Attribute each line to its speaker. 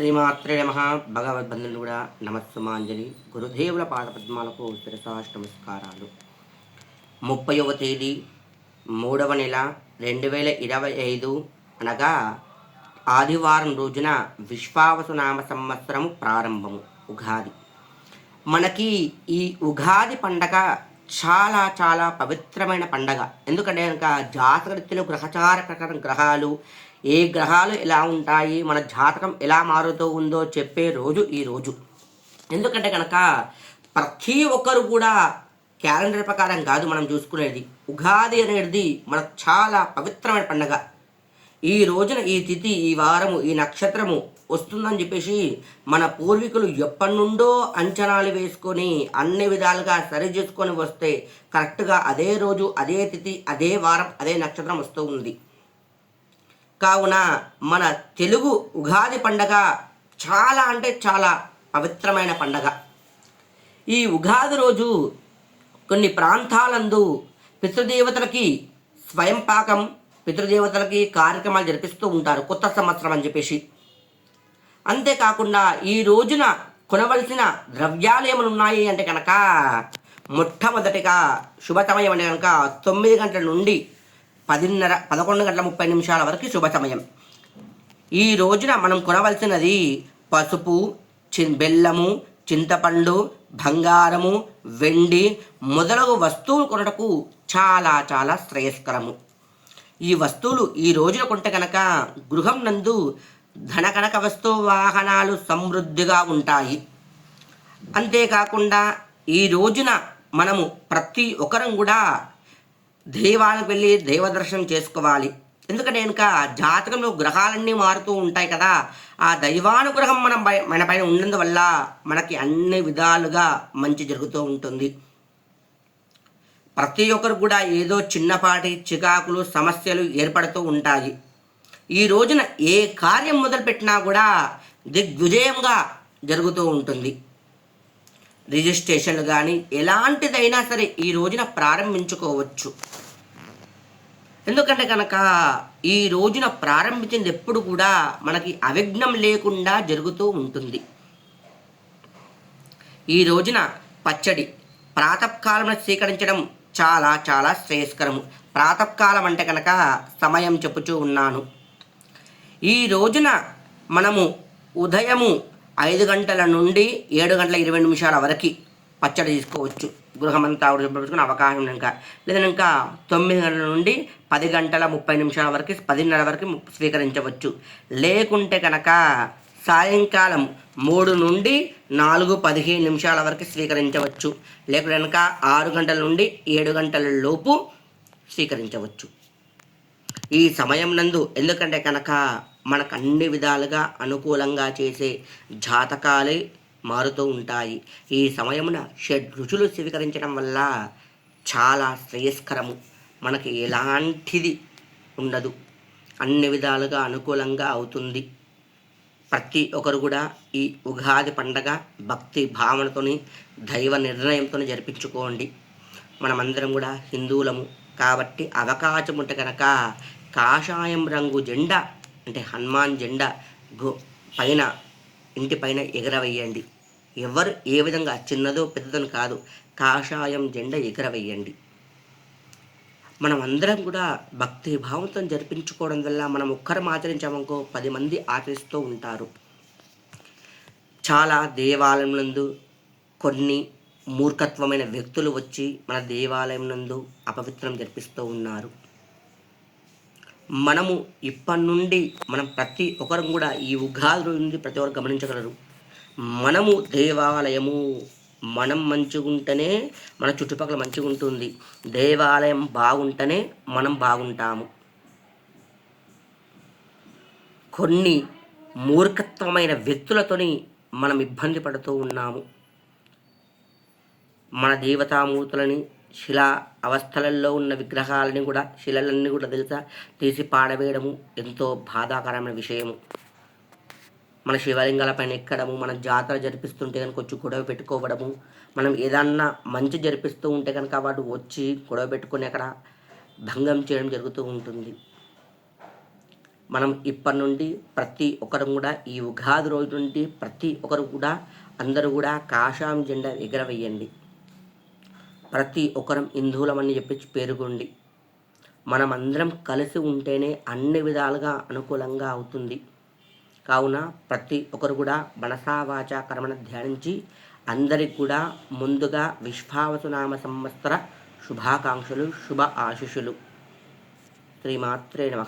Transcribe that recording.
Speaker 1: శ్రీమాత్రే నమ. భగవద్బంధులు కూడా నమస్సుమాంజలి. గురుదేవుల పాదపద్మాలకు శిరసాష్ నమస్కారాలు. ముప్పైవ తేదీ మూడవ నెల రెండు వేల ఇరవై ఐదు అనగా ఆదివారం రోజున విశ్వావసునామ సంవత్సరము ప్రారంభము ఉగాది. మనకి ఈ ఉగాది పండగ చాలా చాలా పవిత్రమైన పండగ. ఎందుకంటే కనుక జాతకరీత్యలో గ్రహచార ప్రకారం గ్రహాలు ఏ గ్రహాలు ఎలా ఉంటాయి మన జాతకం ఎలా మారుతూ ఉందో చెప్పే రోజు ఈ రోజు. ఎందుకంటే కనుక ప్రతి ఒక్కరు కూడా క్యాలెండర్ ప్రకారం కాదు మనం చూసుకునేది. ఉగాది అనేది మనకు చాలా పవిత్రమైన పండగ. ఈ రోజున ఈ తిథి ఈ వారము ఈ నక్షత్రము వస్తుందని చెప్పేసి మన పూర్వీకులు ఎప్పటి నుండో అంచనాలు వేసుకొని అన్ని విధాలుగా సరి చేసుకొని వస్తే కరెక్ట్గా అదే రోజు అదే తిథి అదే వారం అదే నక్షత్రం వస్తూ ఉంది. కావున మన తెలుగు ఉగాది పండగ చాలా అంటే చాలా పవిత్రమైన పండగ. ఈ ఉగాది రోజు కొన్ని ప్రాంతాలందు పితృదేవతలకి స్వయం పాకం పితృదేవతలకి కార్యక్రమాలు జరిపిస్తూ ఉంటారు కొత్త సంవత్సరం అని చెప్పేసి. అంతేకాకుండా ఈ రోజున కొనవలసిన ద్రవ్యాలు ఏమైనా ఉన్నాయి అంటే కనుక మొట్టమొదటిగా శుభ సమయం అంటే కనుక తొమ్మిది గంటల నుండి పదిన్నర పదకొండు గంటల ముప్పై నిమిషాల వరకు శుభ సమయం. ఈ రోజున మనం కొనవలసినది పసుపు చి బెల్లము చింతపండు బంగారము వెండి మొదలగు వస్తువులు కొనటకు చాలా చాలా శ్రేయస్కరము. ఈ వస్తువులు ఈ రోజున కొంటే కనుక గృహం నందు ధనకనక వస్తు వాహనాలు సమృద్ధిగా ఉంటాయి. అంతేకాకుండా ఈ రోజున మనము ప్రతి ఒక్కరం కూడా దేవాలకు వెళ్ళి దైవ దర్శనం చేసుకోవాలి. ఎందుకంటే కనుక జాతకంలో గ్రహాలన్నీ మారుతూ ఉంటాయి కదా ఆ దైవానుగ్రహం మనం మన పైన ఉన్నందువల్ల మనకి అన్ని విధాలుగా మంచి జరుగుతూ ఉంటుంది. ప్రతి ఒక్కరు కూడా ఏదో చిన్నపాటి చికాకులు సమస్యలు ఏర్పడుతూ ఉంటాయి. ఈ రోజున ఏ కార్యం మొదలుపెట్టినా కూడా దిగ్విజయంగా జరుగుతూ ఉంటుంది. రిజిస్ట్రేషన్లు కానీ ఎలాంటిదైనా సరే ఈ రోజున ప్రారంభించుకోవచ్చు. ఎందుకంటే కనుక ఈ రోజున ప్రారంభించింది ఎప్పుడు కూడా మనకి అవిఘ్నం లేకుండా జరుగుతూ ఉంటుంది. ఈ రోజున పచ్చడి ప్రాతకాలంలో స్వీకరించడం చాలా చాలా శ్రేయస్కరము. ప్రాతకాలం అంటే కనుక సమయం చెప్పుచూ ఉన్నాను. ఈ రోజున మనము ఉదయము ఐదు గంటల నుండి ఏడు గంటల ఇరవై నిమిషాల వరకు పచ్చడి తీసుకోవచ్చు. గృహమంతా పెట్టుకునే అవకాశం ఇంకా లేదా ఇంకా తొమ్మిది గంటల నుండి పది గంటల ముప్పై నిమిషాల వరకు పదిన్నర వరకు స్వీకరించవచ్చు. లేకుంటే కనుక సాయంకాలం మూడు నుండి నాలుగు పదిహేను నిమిషాల వరకు స్వీకరించవచ్చు. లేకుంటే కనుక ఆరు గంటల నుండి ఏడు గంటల లోపు స్వీకరించవచ్చు. ఈ సమయం నందు ఎందుకంటే కనుక మనకు అన్ని విధాలుగా అనుకూలంగా చేసే జాతకాలే మారుతూ ఉంటాయి. ఈ సమయమున షడ్ రుచులు స్వీకరించడం వల్ల చాలా శ్రేయస్కరము. మనకి ఎలాంటిది ఉండదు. అన్ని విధాలుగా అనుకూలంగా అవుతుంది. ప్రతి ఒక్కరు కూడా ఈ ఉగాది పండగ భక్తి భావనతోని దైవ నిర్ణయంతో జరిపించుకోండి. మనమందరం కూడా హిందువులము కాబట్టి అవకాశం ఉంటే కనుక కాషాయం రంగు జెండా అంటే హనుమాన్ జెండా గో పైన ఇంటి పైన ఎగరవేయండి. ఎవరు ఏ విధంగా చిన్నదో పెద్దదని కాదు కాషాయం జెండా ఎగరవేయండి. మనం అందరం కూడా భక్తి భావంతో జరిపించుకోవడం వల్ల మనం ఒక్కరం ఆచరించామనుకో పది మంది ఆచరిస్తూ ఉంటారు. చాలా దేవాలయం నందు కొన్ని మూర్ఖత్వమైన వ్యక్తులు వచ్చి మన దేవాలయం నందు అపవిత్రం జరిపిస్తూ ఉన్నారు. మనము ఇప్పటి నుండి మనం ప్రతి ఒక్కరం కూడా ఈ ఉగాది నుండి ప్రతి ఒక్కరు గమనించగలరు. మనము దేవాలయము మనం మంచిగుంటేనే మన చుట్టుపక్కల మంచిగా ఉంటుంది. దేవాలయం బాగుంటేనే మనం బాగుంటాము. కొన్ని మూర్ఖత్వమైన వ్యక్తులతోని మనం ఇబ్బంది పడుతూ ఉన్నాము. మన దేవతామూర్తులని శిలా అవస్థలలో ఉన్న విగ్రహాలని కూడా శిలలన్నీ కూడా తెలుసా? తీసి పాడవేయడము ఎంతో బాధాకరమైన విషయము. మన శివలింగాల పైన ఎక్కడము మన జాతర జరిపిస్తుంటే కనుక వచ్చి గొడవ పెట్టుకోవడము మనం ఏదన్నా మంచి జరిపిస్తూ ఉంటే కనుక వాడు వచ్చి గొడవ పెట్టుకొని అక్కడ భంగం చేయడం జరుగుతూ ఉంటుంది. మనం ఇప్పటి నుండి ప్రతి ఒక్కరు కూడా ఈ ఉగాది రోజు నుండి ప్రతి ఒక్కరు కూడా అందరూ కూడా కాషాయం జెండా ఎగరవేయండి. ప్రతి ఒక్కరం హిందువులమని చెప్పి పేరుకోండి మనమందరం కలిసి ఉంటేనే అన్ని విధాలుగా అనుకూలంగా అవుతుంది. కావున ప్రతి ఒక్కరు కూడా మనసావాచ కర్మను ధ్యానించి అందరికి కూడా ముందుగా విశ్వావసునామ సంవత్సర శుభాకాంక్షలు శుభ ఆశిషులు. శ్రీమాత్రే నమ.